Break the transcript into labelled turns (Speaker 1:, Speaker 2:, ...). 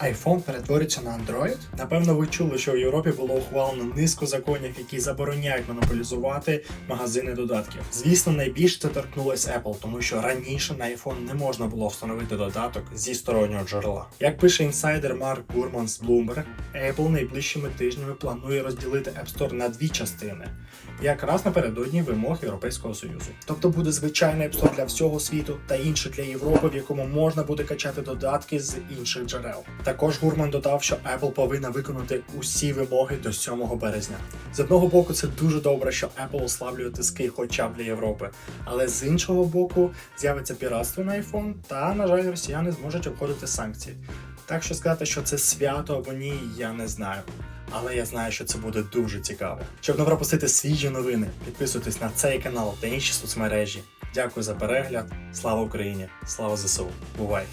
Speaker 1: iPhone перетвориться на Android? Напевно, ви чули, що в Європі було ухвалено низку законів, які забороняють монополізувати магазини додатків. Звісно, найбільше це торкнулося Apple, тому що раніше на iPhone не можна було встановити додаток зі стороннього джерела. Як пише інсайдер Марк Гурман з Bloomberg, Apple найближчими тижнями планує розділити App Store на дві частини, якраз напередодні вимог Європейського Союзу. Тобто буде звичайний App Store для всього світу та інший для Європи, в якому можна буде качати додатки з інших джерел. Також Гурман додав, що Apple повинна виконати усі вимоги до 7 березня. З одного боку, це дуже добре, що Apple ослаблює тиски хоча б для Європи, але з іншого боку, з'явиться піратство на iPhone, та, на жаль, росіяни зможуть обходити санкції. Так що сказати, що це свято або ні, я не знаю. Але я знаю, що це буде дуже цікаво. Щоб не пропустити свіжі новини, підписуйтесь на цей канал та інші соцмережі. Дякую за перегляд. Слава Україні! Слава ЗСУ! Бувайте!